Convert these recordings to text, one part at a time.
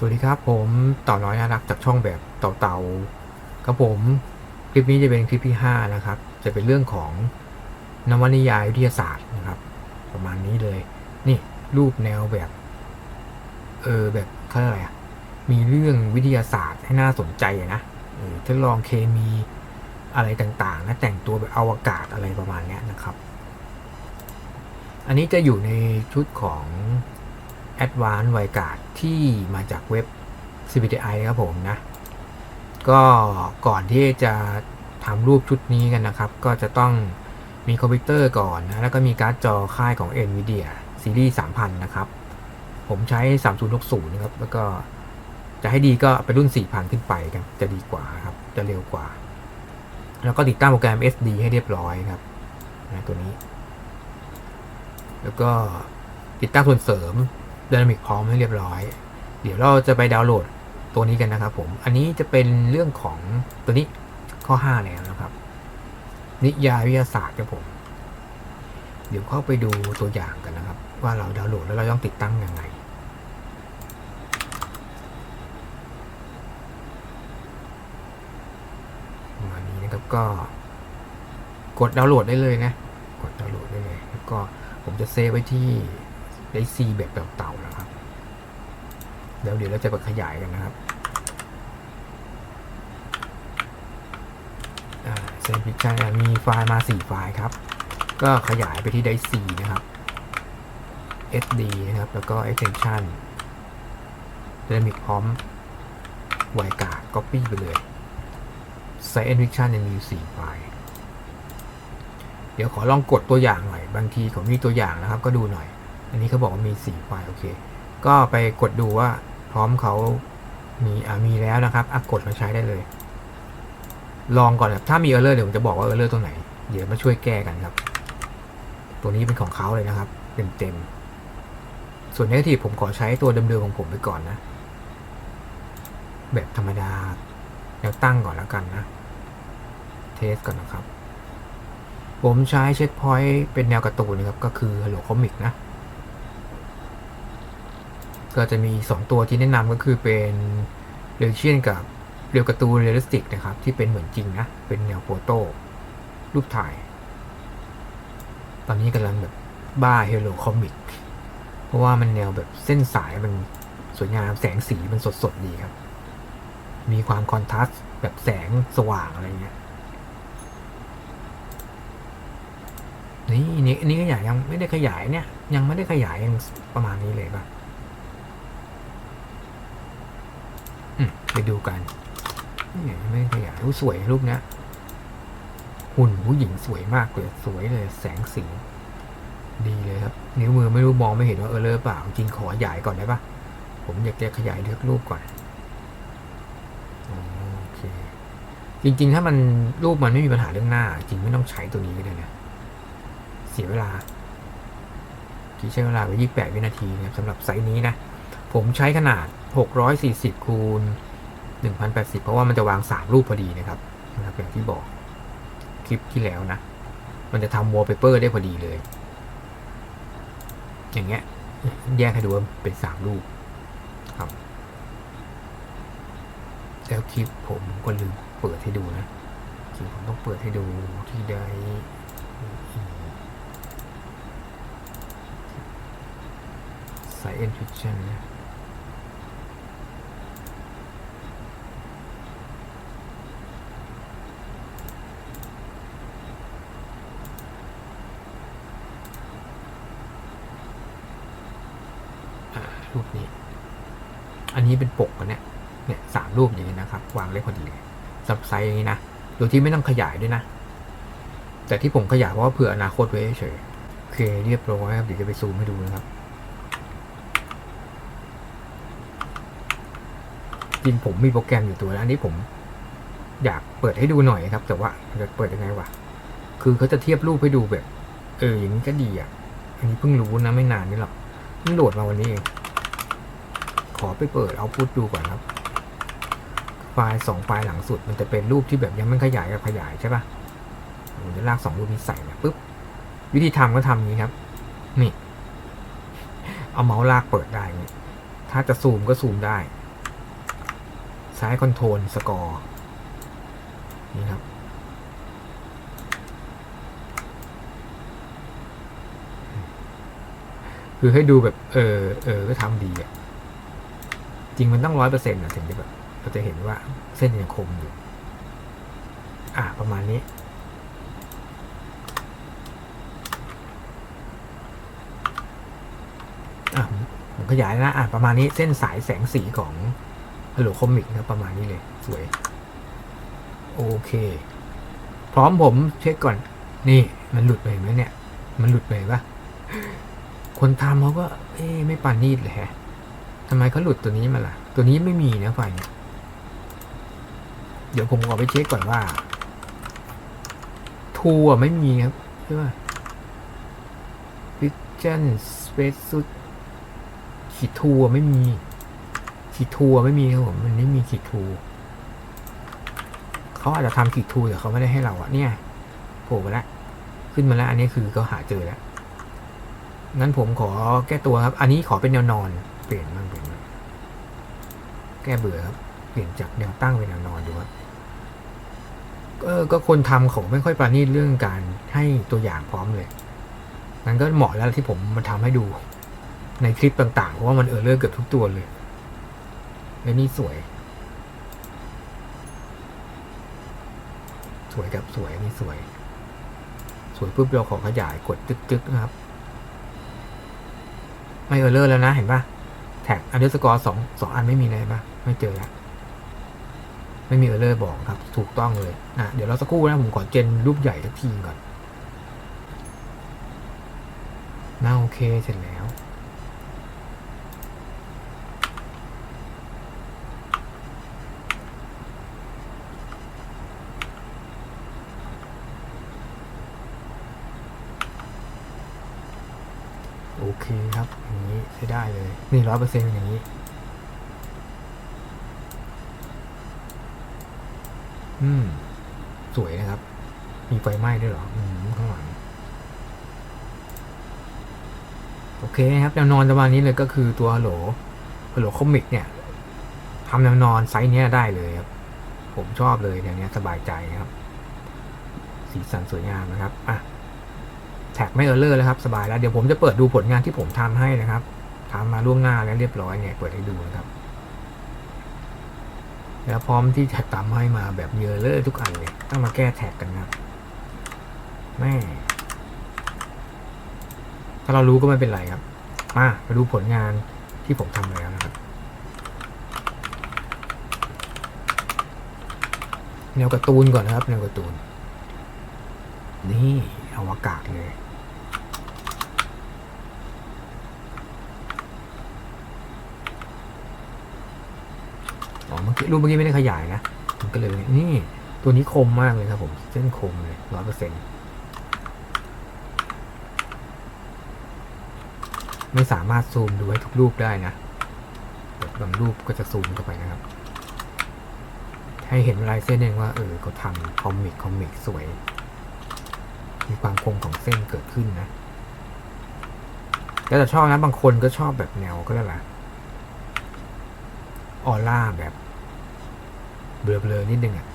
สวัสดีครับผมต่อน้อยน่ารักจากช่องแบบเต่าเต่าครับผมคลิปนี้จะเป็นคลิปที่ 5 นะครับ จะเป็นเรื่องของนวนิยายวิทยาศาสตร์นะครับ ประมาณนี้เลย นี่รูปแนวแบบ เออแบบเขาเรียกอะไรอะมีเรื่องวิทยาศาสตร์ให้น่าสนใจนะออทดลองเคมีอะไรต่างๆนะแต่งตัวแบบอวกาศอะไรประมาณนี้นะครับ อันนี้จะอยู่ในชุดของ Advanced w i g a r d ที่มาจากเว็บ CBTI ครับผมนะ ก็ก่อนที่จะทำรูปชุดนี้กันนะครับ ก็จะต้องมีคอมพิวเตอร์ก่อนนะ แล้วก็มีการ์ดจอค่ายของ NVIDIA ซีรีส์3000 นะครับ ผมใช้ 3060 นะครับ แล้วก็จะให้ดีก็เป็นรุ่น 4000 ขึ้นไปกันจะดีกว่าครับ จะเร็วกว่า แล้วก็ติดตั้งโปรแกรม SD ให้เรียบร้อยครับนะตัวนี้ แล้วก็ติดตั้งส่วนเสริม Dynamic พร้อมให้เรียบร้อย เดี๋ยวเราจะไปดาวน์โหลดตัวนี้กันนะครับผม อันนี้จะเป็นเรื่องของตัวนี้ข้อ 5 แล้วนะครับ นิยายวิทยาศาสตร์ครับผม เดี๋ยวเข้าไปดูตัวอย่างกันนะครับ ว่าเราดาวน์โหลดแล้วเราต้องติดตั้งยังไงมานี้นะครับก็ กดดาวน์โหลดได้เลยนะ กดดาวน์โหลดได้เลย แล้วก็ผมจะเซฟไว้ที่ ได้ซีแบบเต่าๆนะครับเดี๋ยวเดี๋ยวเราจะไปขยายกันนะครับเซนพิชันมีไฟล์มา 4 ไฟล์ครับ ก็ขยายไปที่ได้ C นะครับ SD นะครับ แล้วก็ extension dynamic prompt wildcard copy ไปเลย site enrichment ยังมีอยู่4ไฟล์ เดี๋ยวขอลองกดตัวอย่างหน่อย บางทีเขามีตัวอย่างนะครับ ก็ดูหน่อย อันนี้เขาบอกว่ามี4ไฟล์โอเค ก็ไปกดดูว่าพร้อมเขามีอ่ามีแล้วนะครับอะกดมาใช้ได้เลย ลองก่อนครับถ้ามีเออร์เลอร์เดี๋ยวผมจะบอกว่าเออร์เลอร์ตัวไหน เดี๋ยวมาช่วยแก้กันครับ ตัวนี้เป็นของเขาเลยนะครับ เต็มๆส่วน negative ผมขอใช้ตัวเดิมๆของผมไปก่อนนะ แบบธรรมดาแนวตั้งก่อนแล้วกันนะ เทสก่อนนะครับ ผมใช้เช็คพอยต์เป็นแนวการ์ตูนนะครับ ก็คือ Hello Comic นะ ก็จะมี 2 ตัวที่แนะนำก็คือเป็นเรลเชียนกับเรียวการ์ตูนเรียลลิสติกนะครับ ที่เป็นเหมือนจริงนะ เป็นแนวโฟโต้รูปถ่าย ตอนนี้กำลังแบบบ้าเฮโลคอมิกเพราะว่ามันแนวแบบเส้นสายมันสวยงามแสงสีมันสดสดๆดีครับ มีความคอนทราสต์แบบแสงสว่างอะไรเงี้ยนี่นี่อันนี้ขยายยังไม่ได้ขยายเนี่ย ยังไม่ได้ขยายยังประมาณนี้เลยป่ะ อืม ไปดูกันนี่ไม่ขยายรูปสวยรูปเนี้ยหุ่นผู้หญิงสวยมากเลยสวยเลยแสงสี ดีเลยครับ นิ้วมือไม่รู้มองไม่เห็นว่าเออเลอเปล่า จริงขอขยายก่อนได้ปะผมอยากจะขยายเลือกรูปก่อนโอเค จริง ๆ ถ้ามันรูปมันไม่มีปัญหาเรื่องหน้า จริงไม่ต้องใช้ตัวนี้ก็ได้นะเสียเวลาที่ใช้เวลาไป 28 วินาทีนะสำหรับไซส์นี้นะ ผมใช้ขนาด 640คูณ 1080 เพราะว่ามันจะวาง 3 รูปพอดีนะครับนะครับอย่างที่บอกคลิปที่แล้วนะ มันจะทำวอลเปเปอร์ได้พอดีเลย อย่างเงี้ยแยกให้ดูว่าเป็น 3 รูปครับแล้วคลิปผมก็ลืมเปิดให้ดูนะคลิปผมต้องเปิดให้ดูที่ได้ Science Fiction นะอ่า รูปนี้ อันนี้เป็นปกกันเนี่ย เนี่ยสามรูปอย่างนี้นะครับ วางได้พอดีเลยสับไซส์อย่างนี้นะ โดยที่ไม่ต้องขยายด้วยนะ แต่ที่ผมขยายเพราะว่าเผื่ออนาคตไว้เฉยโอเคเรียบร้อยครับ เดี๋ยวจะไปซูมให้ดูนะครับ จริงผมมีโปรแกรมอยู่ตัวแล้ว อันนี้ผมอยากเปิดให้ดูหน่อยครับ แต่ว่าจะเปิดยังไงวะ คือเขาจะเทียบรูปให้ดูแบบ เอออย่างนี้ก็ดีอะ อันนี้เพิ่งรู้นะไม่นานนี่หรอกเพิ่งโหลดมาวันนี้เอง ขอไปเปิดเอาพุทดูก่อนครับ ไฟล์สองไฟล์หลังสุดมันจะเป็นรูปที่แบบยังไม่ขยายกับขยายใช่ปะผมจะลากสองรูปนี้ใส่นะปุ๊บ วิธีทำก็ทำอย่านี้ครับ นี่ เอาเมาส์ลากเปิดได้นี้ถ้าจะซูมก็ซูมได้ ซ้ายคอนโทรลสกอร์นี่ครับคือให้ดูแบบ เออเออก็ทำดีอะ จริงมันต้องร้อยเปอร์เซ็นต์นะถึงจะแบบเราจะเห็นว่าเส้นยังคมอยู่ อะประมาณนี้อะผมขยายนะอะประมาณนี้เส้นสายแสงสีของฮัลโหลคอมิกนะประมาณนี้เลย สวย โอเค พร้อมผมเช็คก่อน นี่มันหลุดไปเห็นไหมเนี่ย มันหลุดไปปะคนทำเขาก็ เอ๊ไม่ปานนีดเลยแฮะ ทำไมเขาหลุดตัวนี้มาล่ะ ตัวนี้ไม่มีนะไฟเนี่ยเดี๋ยวผมขอไปเช็คก่อนว่าทูอะไม่มีครับใช่ป่ะ Vision Space Suit ขีดทูอะไม่มี ขีดทูอะไม่มีครับผมมันไม่มีขีดทูเขาอาจจะทำขีดทูแต่เขาไม่ได้ให้เราอะเนี่ยโผล่มาแล้วขึ้นมาแล้ว อันนี้คือเขาหาเจอแล้วงั้นผมขอแก้ตัวครับ อันนี้ขอเป็นแนวนอน เปลี่ยนบ้างเปลี่ยนบ้างแก้เบื่อครับ เปลี่ยนจากแนวตั้งเป็นแนวนอนดูครับก็คนทำเขาไม่ค่อยประณีตเรื่องการให้ตัวอย่างพร้อมเลยงั้นก็เหมาะแล้วที่ผมมาทำให้ดู ในคลิปต่างๆ เพราะว่ามันเออเลอร์เกือบทุกตัวเลยและนี่สวย สวยกับสวยนี่สวย สวยปุ๊บเราขอขยายกดจึ๊กๆนะครับ ไม่เออเลอร์แล้วนะเห็นปะ ท็กอันเดอร์สกอร์สองสองอันไม่มีเลยปะไม่เจอล้วไม่มีเออเลอร์บอกครับ ถูกต้องเลยอะเดี๋ยวเราสักครู่นะ ผมขอเจนรูปใหญ่สักทีก่อนน่าโอเคเสร็จแล้ว โอเคครับอย่างนี้ ใช้ได้เลย นี่ร้อยเปอร์เซ็นต์อย่างนี้อืม สวยนะครับ มีไฟไหม้ด้วยเหรอ อืมข้างหลังโอเคครับแนวนอนประมาณนี้เลยก็คือตัวฮัลโหลฮัลโหลคอมิกเนี่ยทำแนวนอนไซส์เนี้ยได้เลยครับ ผมชอบเลยอย่างเนี้ยสบายใจครับ สีสันสวยงามนะครับ อะ แท็กไม่เออร์เลอร์แล้วครับ สบายแล้ว เดี๋ยวผมจะเปิดดูผลงานที่ผมทำให้นะครับ ทำมาล่วงหน้าแล้วเรียบร้อยเนี่ยเปิดให้ดูนะครับ แล้วพร้อมที่จะตามให้มาแบบเยอะเลอทุกอันเลยต้องมาแก้แท็กกันนะครับแม่ถ้าเรารู้ก็ไม่เป็นไรครับ มามาดูผลงานที่ผมทำแล้วนะครับแนวการ์ตูนก่อนนะครับแนวการ์ตูน นี่อวกาศเลย อ๋อเมื่อกี้รูปเมื่อกี้ไม่ได้ขยายนะมันก็เลยนี่ตัวนี้คมมากเลยครับผม เส้นคมเลยร้อยเปอร์เซ็นต์ไม่สามารถซูมดูให้ทุกรูปได้นะแบบบางรูปก็จะซูมเข้าไปนะครับ ให้เห็นลายเส้นเองว่าเออเขาทำคอมิกคอมิกสวย มีความคมของเส้นเกิดขึ้นนะแล้วแต่ชอบนะบางคนก็ชอบแบบแนวก็ได้ละ ออร่าแบบเบลอๆนิดนึงอะ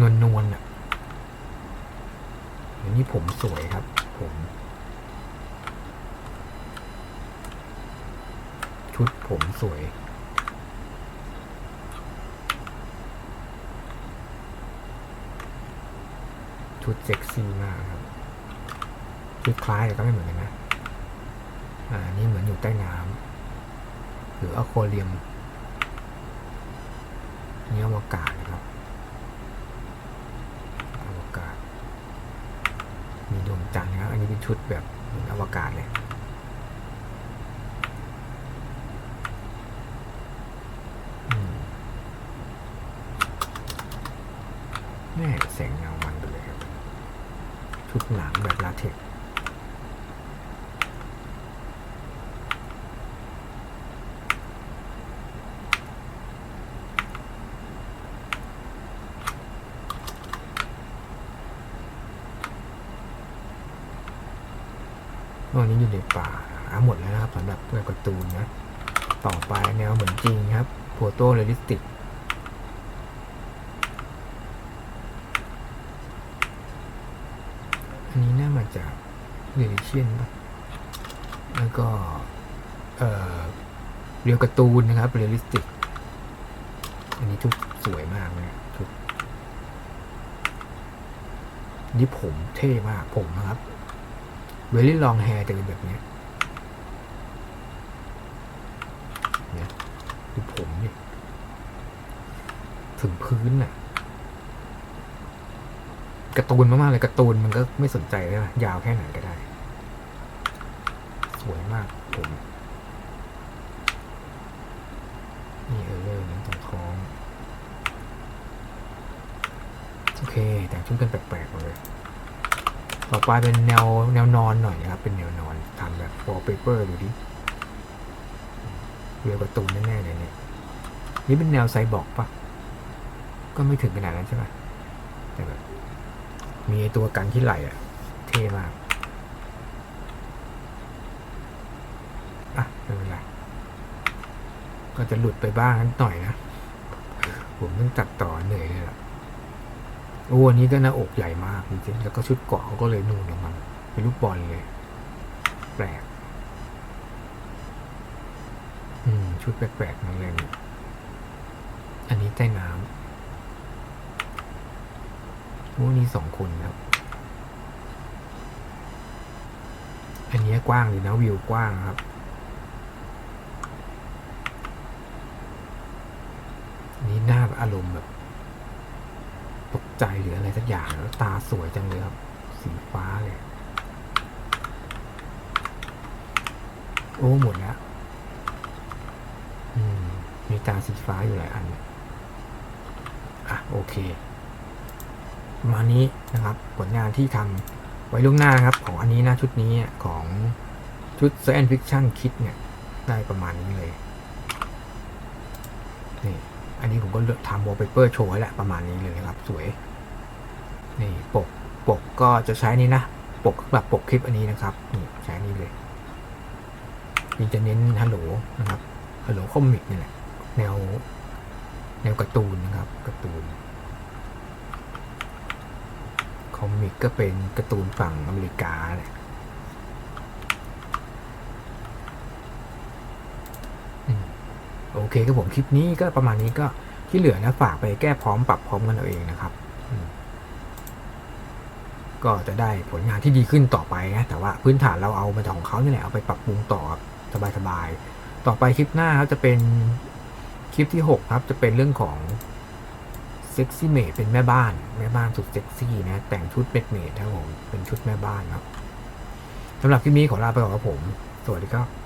นวลนวลๆอะอย่างนี้ผมสวยครับ ผม ชุดผมสวย ชุดเซ็กซี่มากครับ ชุดคล้ายแต่ก็ไม่เหมือนกันนะ อ่า นี่เหมือนอยู่ใต้น้ำหรืออควาเรียม นี่อวกาศนะครับอวกาศ มีดวงจันทร์นะครับ อันนี้เป็นชุดแบบเหมือนอวกาศเลยอืมแน่แสงเงามันไปเลยครับ ชุดหนังแบบลาเท็ก อนนี้อยู่ในป่าหมดแล้วนะครับสำหรับตัวการ์ตูนนะ ต่อไปแนวเหมือนจริงครับโฟโตเรลิสติกอันนี้น่ามาจากเรลิเชียนปะแล้วก็เรียวการ์ตูนนะครับเรียลิสติก อันนี้ชุดสวยมากนะชุดนี่ผมเท่มากผมนะครับ เวลี่ลองแฮร์จะเป็นแบบนี้เนี่ยดูผมนี่ถึงพื้นน่ะกร์ตูนมากๆเลยกร์ตูนมันก็ไม่สนใจเลยยาวแค่ไหนก็ได้ สวยมากผมนี่เออเลอร์นะตรงท้อง โอเค แต่งชุดกันแปลกๆเลย ต่อไปเป็นแนวแนวนอนหน่อยนะครับ เป็นแนวนอนทำแบบ wallpaper ดูดิเรียการ์ตูแน่ๆเลยเนี่ยนี่เป็นแนวไซบอร์กปะก็ไม่ถึงขนาดนั้นใช่ไหมแต่แบบมีตัวกันที่ไหลอะ เท่มากอะไม่เป็นไรก็จะหลุดไปบ้างนิดหน่อยนะ ผมต้องตัดต่อเหนื่อยเลยล่ะ โอ้อันนี้ก็หน้าอกใหญ่มากจริงๆแล้วก็ชุดเกาะเขาก็เลยนูนออกมาเป็นลูกบอลเลย แปลก อืม ชุดแปลกๆนั่นเลยอันนี้ใต้น้ำโอ้นี่สองคนครับ อันนี้กว้างดีนะวิวกว้างครับนนี้หน้าอารมณ์แบบ ใจหรืออะไรสักอย่างแล้วตาสวยจังเลยครับสีฟ้าเลย โอ้หมดแล้วมมีตาสีฟ้าอยู่หลายอันอะโอเคมานี้นะครับผลงานที่ทำไว้ล่วงหน้าครับ ของอันนี้นะชุดนี้ของชุด Science Fiction Kit เนี่ยได้ประมาณนี้เลยนี่อันนี้ผมก็เลือกทำ wallpaper โชว์ไว้แหละประมาณนี้เลยนะครับ สวย นี่ปกปกก็จะใช้นี่นะ ปกแบบปกคลิปอันนี้นะครับนี่ใช้นี่เลยนี่จะเน้นฮัลโหลนะครับฮัลโหลคอมิกนี่แหละแนวแนวการ์ตูนนะครับการ์ตูนคอมิกก็เป็นการ์ตูนฝั่งอเมริกาแหละโอเคครับผมคลิปนี้ก็ประมาณนี้ก็ที่เหลือนะฝากไปแก้พร้อมปรับพร้อมกันเอาเองนะครับ ก็จะได้ผลงานที่ดีขึ้นต่อไปนะแต่ว่าพื้นฐานเราเอามาจากของเขานี่แหละเอาไปปรับปรุงต่อสบายๆต่อไปคลิปหน้าครับจะเป็นคลิปที่หกครับจะเป็นเรื่องของเซ็กซี่เมดเป็นแม่บ้าน แม่บ้านสุดเซ็กซี่นะ แต่งชุดเป็ดเมดครับผมเป็นชุดแม่บ้านครับสำหรับคลิปนี้ขอลาไปก่อนครับผม สวัสดีครับ